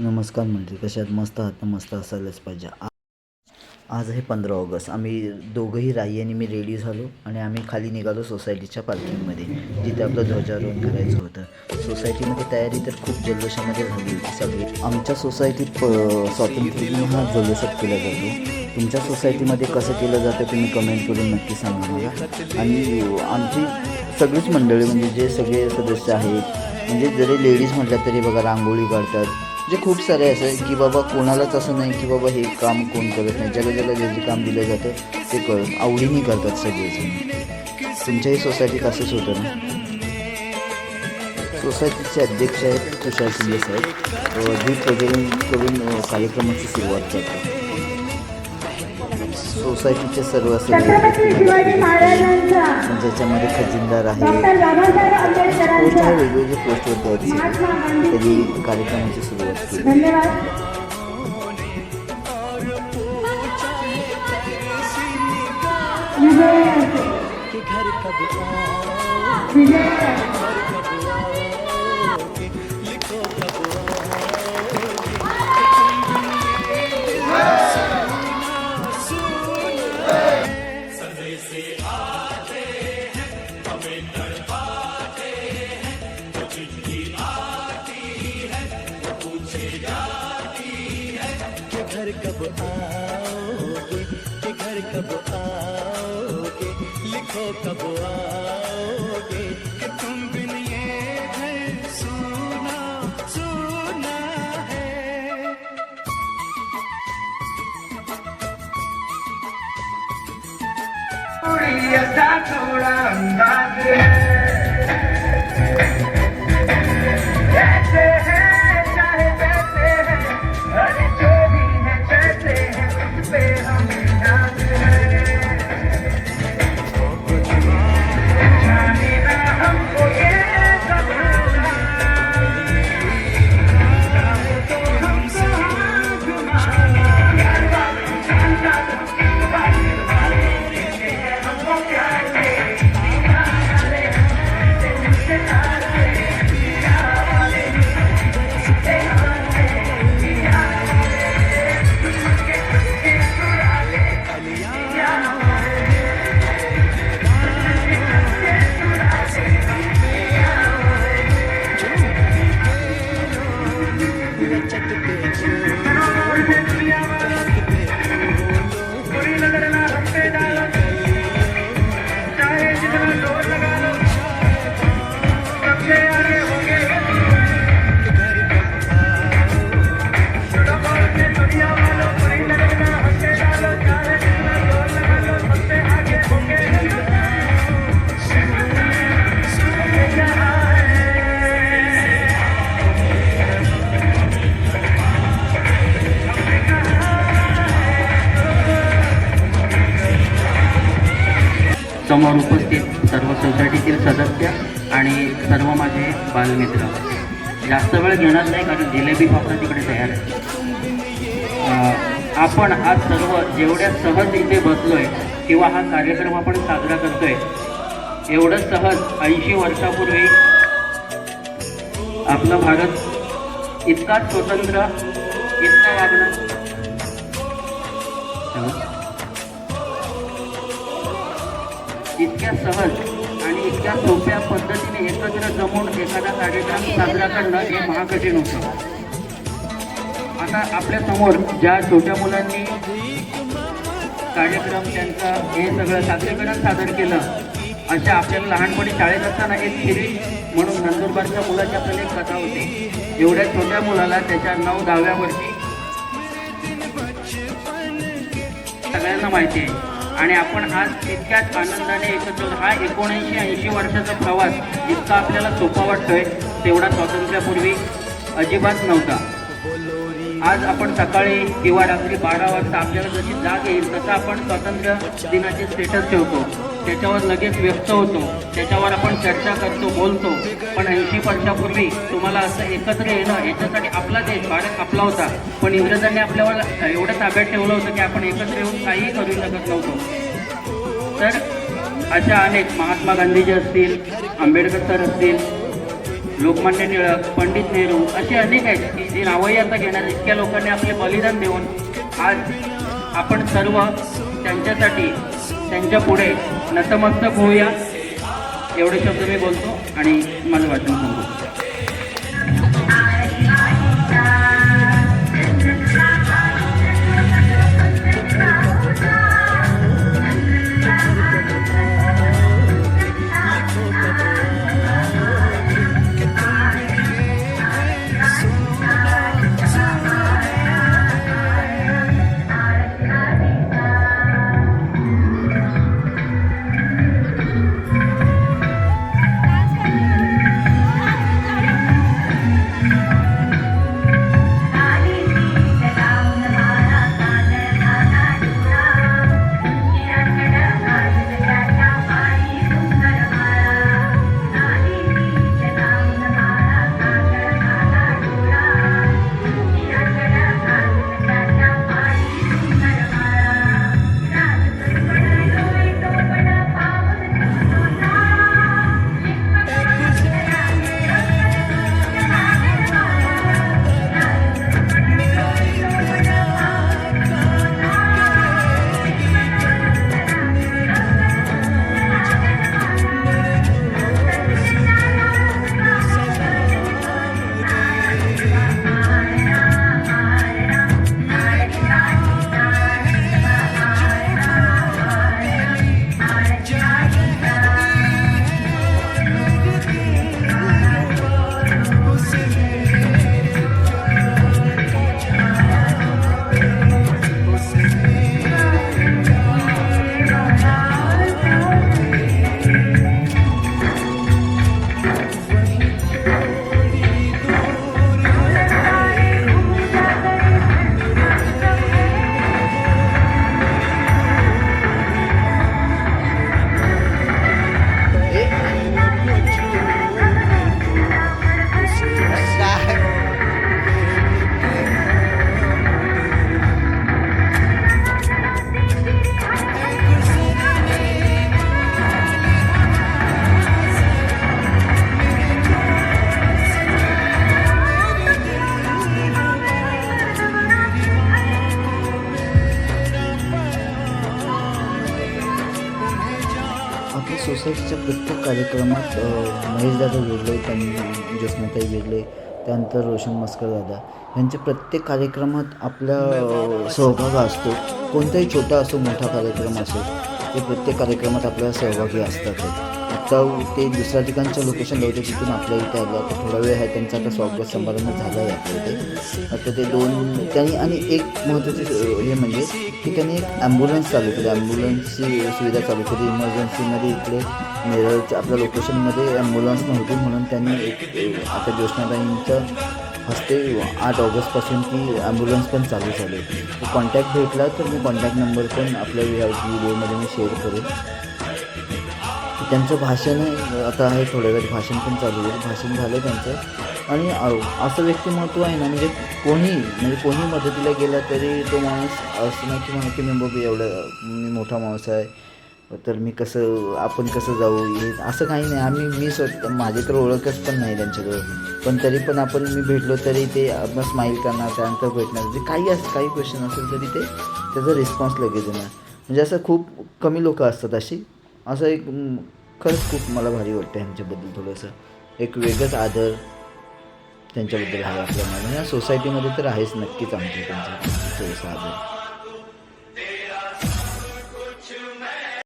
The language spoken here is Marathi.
नमस्कार मंडळी कशात मस्त आहात ना? मस्त असायलाच पाहिजे. आज आहे पंधरा ऑगस्ट. आम्ही दोघंही राई आणि मी रेडी झालो आणि आम्ही खाली निघालो सोसायटीच्या पार्किंगमध्ये जिथे आपलं ध्वजारोहण करायचं होतं. सोसायटीमध्ये तयारी तर खूप जल्लोषामध्ये झाली होती सगळी. आमच्या सोसायटीत प स्वातंत्र्य हा जल्लोषात केला जातो. तुमच्या सोसायटीमध्ये कसं केलं जातं तुम्ही कमेंट करून नक्की सांगा मला. आणि आमची सगळीच मंडळी म्हणजे जे सगळे सदस्य आहेत म्हणजे जरी लेडीज म्हटल्या तरी बघा रांगोळी काढतात जे खूप सारे असं आहे की बाबा कोणालाच असं नाही की बाबा हे काम कोण करत नाही. ज्याला ज्याला जे जे काम दिलं जातं ते करून आवडीने करतात सगळेजण तुमच्याही सोसायटीत असंच होतं ना? सोसायटीचे अध्यक्ष आहेत तुषार शिंदे साहेब. अ, दीप प्रज्वलन करून कार्यक्रमाची सुरुवात करतात. सोसायटीचे सर्व सगळे महाराजांचा ज्याच्यामध्ये खजिनदार आहे पोस्ट आहे आंबेडकरांचा वेगवेगळे पोस्टवरती आहेत महात्मा सगळे. गांधी. कधी कार्यक्रमाची सुरुवात केली. विजय. आओगे? कि घर कब आओगे? लिखो कब आओगे? कि तुम बिन ये घर सुना सुना है। थोड़ा अंदाज है। समोर उपस्थित सर्व सोसायटीतील सदस्य आणि सर्व माझे बालमित्र. जास्त वेळ घेणार नाही कारण जिलेबी फक्त तिकडे तयार आहे. आपण आज सर्व जेवढ्या सहज इथे बसलोय किंवा हा कार्यक्रम आपण साजरा करतोय एवढं सहज ऐंशी वर्षापूर्वी आपला भारत इतका स्वतंत्र इतका वागणं इतक्या सहज आणि इतक्या सोप्या पद्धतीने एकत्र जमून एखादा कार्यक्रम साजरा करणं हे महाकठीण होतं. आता आपल्यासमोर ज्या छोट्या मुलांनी कार्यक्रम त्यांचा हे सगळं सादरीकरण सादर केलं अशा आपल्याला लहानपणी शाळेत असताना एक खिरी म्हणून नंदुरबारच्या मुलाची आपल्याला एक कथा होती. एवढ्या छोट्या मुलाला त्याच्या नऊ दहाव्या वर्षी सगळ्यांना माहिती आहे. आणि आपण आज तितक्याच आनंदाने एकत्र हा एकोणऐंशी ऐंशी वर्षाचा प्रवास जितका आपल्याला सोपा वाटतोय तेवढा स्वातंत्र्यापूर्वी अजिबात नव्हता. आज आपण सकाळी किंवा रात्री बारा वाजता आपल्याला जशी जाग येईल तसं आपण स्वातंत्र्य दिनाचे स्टेटस ठेवतो. त्याच्यावर लगेच व्यक्त होतो. त्याच्यावर आपण चर्चा करतो बोलतो. पण ऐंशी वर्षापूर्वी तुम्हाला असं एकत्र येणं याच्यासाठी आपला देश भारत आपला होता. पण इंग्रजांनी आपल्यावर एवढं ताब्यात ठेवलं होतं की आपण एकत्र येऊन काहीही करू शकत नव्हतो. तर अशा अनेक महात्मा गांधीजी असतील आंबेडकर सर असतील लोकमान्य टिळक पंडित नेहरू अशी अनेक आहेत की जी नावही आता घेणार इतक्या लोकांनी आपले बलिदान देऊन आज आपण सर्व त्यांच्यासाठी त्यांच्या पुढे नतमस्तक होऊया. एवढे शब्द मी बोलतो आणि माझं वाचन सांगतो आपल्या प्रत्येक कार्यक्रमात महेशदादा वेगळे त्यांनी ज्योत्नाताई वेगळे त्यानंतर रोशन मस्कर दादा. यांच्या प्रत्येक कार्यक्रमात आपला सहभाग असतो. कोणताही छोटा असो मोठा कार्यक्रम असो ते प्रत्येक कार्यक्रमात आपल्याला सहभागी असतात. आता ते दुसऱ्या ठिकाणच्या लोकेशन लावते तिथून आपल्या इथे आलं. आता थोडा वेळ आहे त्यांचा आता स्वागत समारंभ झाला आहे आपल्या इथे आता ते दोन त्यांनी आणि एक महत्त्वाचे हे म्हणजे की त्यांनी एक ॲम्ब्युलन्स चालू केली. ॲम्ब्युलन्सची सुविधा चालू केली. इमर्जन्सीमध्ये इकडे नेरळच्या आपल्या लोकेशनमध्ये ॲम्ब्युलन्स नव्हती म्हणून त्यांनी एक आता ज्योत्स्नाताईंच्या हस्ते आठ ऑगस्टपासून ती ॲम्ब्युलन्स पण चालू झाली. कॉन्टॅक्ट भेटला तर मी कॉन्टॅक्ट नंबर पण आपल्या व्हिडिओमध्ये मी शेअर करेन. त्यांचं भाषण आता आहे थोड्या वेळात भाषण पण चालू आहे भाषण झालं त्यांचं. आणि असं व्यक्तिमत्व आहे ना म्हणजे कोणी म्हणजे कोणी मदतीला गेला तरी तो माणूस असं नाही की म्हणा की मी बघ एवढं मी मोठा माणूस आहे. तर मी कसं आपण कसं जाऊ? हे असं काही नाही. आम्ही मी स्वतः माझी तर ओळखच पण नाही त्यांच्याकडं पण तरी पण आपण मी भेटलो तरी ते आपण स्माईल करणार त्यानंतर भेटणार. जे काही असं काही क्वेश्चन असेल तरी ते त्याचा रिस्पॉन्स लगेच देणार म्हणजे असं खूप कमी लोकं असतात अशी. असं एक खरंच खूप मला भारी वाटतं ह्यांच्याबद्दल थोडंसं. एक वेगळंच आदर त्यांच्याबद्दल आहे आपल्या मला सोसायटीमध्ये तर आहेच नक्कीच आमच्या त्यांच्या थोडंसं आदर.